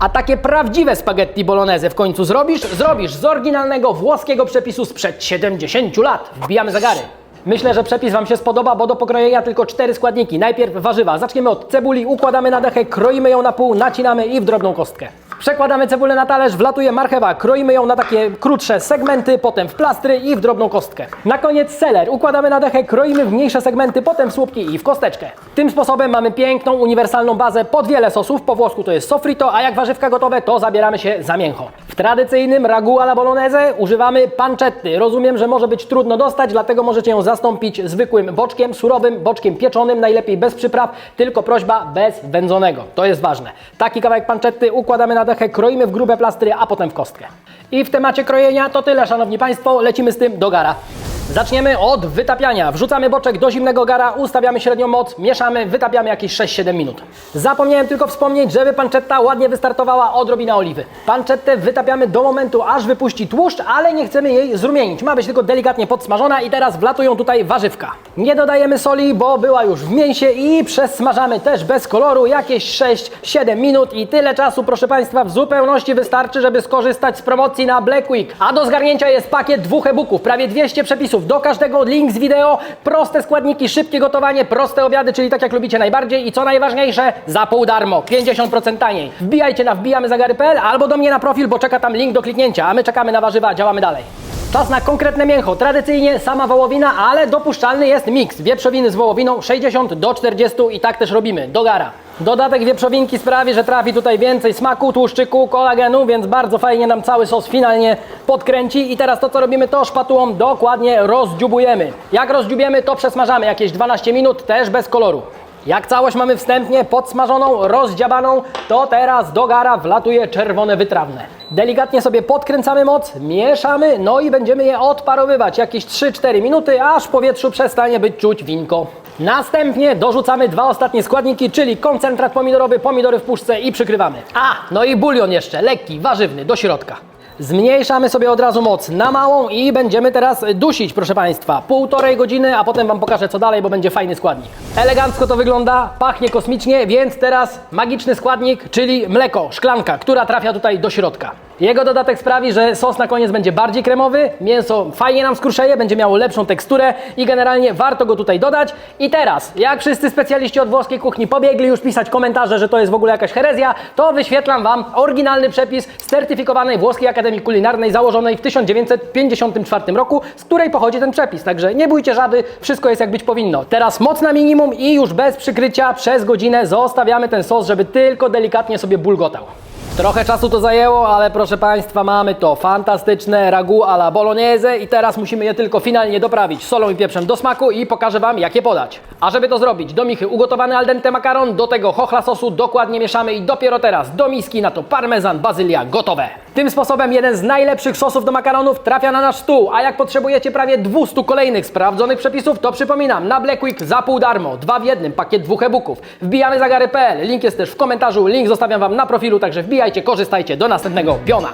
A takie prawdziwe spaghetti bolognese w końcu zrobisz? Zrobisz z oryginalnego włoskiego przepisu sprzed 70 lat. Wbijamy zagary. Myślę, że przepis Wam się spodoba, bo do pokrojenia tylko cztery składniki. Najpierw warzywa. Zaczniemy od cebuli, układamy na dechę, kroimy ją na pół, nacinamy i w drobną kostkę. Przekładamy cebulę na talerz, wlatuje marchewa, kroimy ją na takie krótsze segmenty, potem w plastry i w drobną kostkę. Na koniec seler. Układamy na dechę, kroimy w mniejsze segmenty, potem w słupki i w kosteczkę. Tym sposobem mamy piękną, uniwersalną bazę pod wiele sosów. Po włosku to jest sofrito, a jak warzywka gotowe, to zabieramy się za mięcho. Tradycyjnym ragu alla bolognese używamy pancetty. Rozumiem, że może być trudno dostać, dlatego możecie ją zastąpić zwykłym boczkiem, surowym boczkiem pieczonym, najlepiej bez przypraw, tylko prośba bez wędzonego. To jest ważne. Taki kawałek pancetty układamy na dechę, kroimy w grube plastry, a potem w kostkę. I w temacie krojenia to tyle, Szanowni Państwo. Lecimy z tym do gara. Zaczniemy od wytapiania. Wrzucamy boczek do zimnego gara, ustawiamy średnią moc, mieszamy, wytapiamy jakieś 6-7 minut. Zapomniałem tylko wspomnieć, żeby pancetta ładnie wystartowała odrobina oliwy. Pancettę wytapiamy do momentu, aż wypuści tłuszcz, ale nie chcemy jej zrumienić. Ma być tylko delikatnie podsmażona i teraz wlatują tutaj warzywka. Nie dodajemy soli, bo była już w mięsie i przesmażamy też bez koloru jakieś 6-7 minut i tyle czasu, proszę Państwa, w zupełności wystarczy, żeby skorzystać z promocji na Black Week. A do zgarnięcia jest pakiet dwóch e-booków, prawie 200 przepisów. Do każdego link z wideo, proste składniki, szybkie gotowanie, proste obiady, czyli tak jak lubicie najbardziej. I co najważniejsze, za pół darmo, 50% taniej. Wbijajcie na wbijamyzagary.pl albo do mnie na profil, bo czeka tam link do kliknięcia, a my czekamy na warzywa, działamy dalej. Czas na konkretne mięcho. Tradycyjnie sama wołowina, ale dopuszczalny jest miks wieprzowiny z wołowiną 60 do 40 i tak też robimy, do gara. Dodatek wieprzowinki sprawi, że trafi tutaj więcej smaku, tłuszczyku, kolagenu, więc bardzo fajnie nam cały sos finalnie podkręci. I teraz to, co robimy, to szpatułą dokładnie rozdziubujemy. Jak rozdziubiemy, to przesmażamy jakieś 12 minut, też bez koloru. Jak całość mamy wstępnie podsmażoną, rozdziabaną, to teraz do gara wlatuje czerwone wytrawne. Delikatnie sobie podkręcamy moc, mieszamy, no i będziemy je odparowywać jakieś 3-4 minuty, aż w powietrzu przestanie być czuć winko. Następnie dorzucamy dwa ostatnie składniki, czyli koncentrat pomidorowy, pomidory w puszce i przykrywamy. A, no i bulion jeszcze, lekki, warzywny, do środka. Zmniejszamy sobie od razu moc na małą i będziemy teraz dusić, proszę Państwa. Półtorej godziny, a potem Wam pokażę co dalej, bo będzie fajny składnik. Elegancko to wygląda, pachnie kosmicznie, więc teraz magiczny składnik, czyli mleko, szklanka, która trafia tutaj do środka. Jego dodatek sprawi, że sos na koniec będzie bardziej kremowy, mięso fajnie nam skruszeje, będzie miało lepszą teksturę i generalnie warto go tutaj dodać. I teraz, jak wszyscy specjaliści od włoskiej kuchni pobiegli już pisać komentarze, że to jest w ogóle jakaś herezja, to wyświetlam Wam oryginalny przepis z certyfikowanej Włoskiej Akademii Kulinarnej założonej w 1954 roku, z której pochodzi ten przepis. Także nie bójcie żaby, wszystko jest jak być powinno. Teraz moc na minimum i już bez przykrycia przez godzinę zostawiamy ten sos, żeby tylko delikatnie sobie bulgotał. Trochę czasu to zajęło, ale proszę Państwa, mamy to fantastyczne ragu alla bolognese i teraz musimy je tylko finalnie doprawić solą i pieprzem do smaku i pokażę Wam, jak je podać. A żeby to zrobić, do michy ugotowany al dente makaron, do tego chochla sosu dokładnie mieszamy i dopiero teraz do miski na to parmezan, bazylia gotowe. Tym sposobem jeden z najlepszych sosów do makaronów trafia na nasz stół, a jak potrzebujecie prawie 200 kolejnych sprawdzonych przepisów, to przypominam, na Black Week za pół darmo, dwa w jednym, pakiet dwóch e-booków. Wbijamy zagary.pl, link jest też w komentarzu, link zostawiam Wam na profilu, także wbijajcie, korzystajcie, do następnego piona.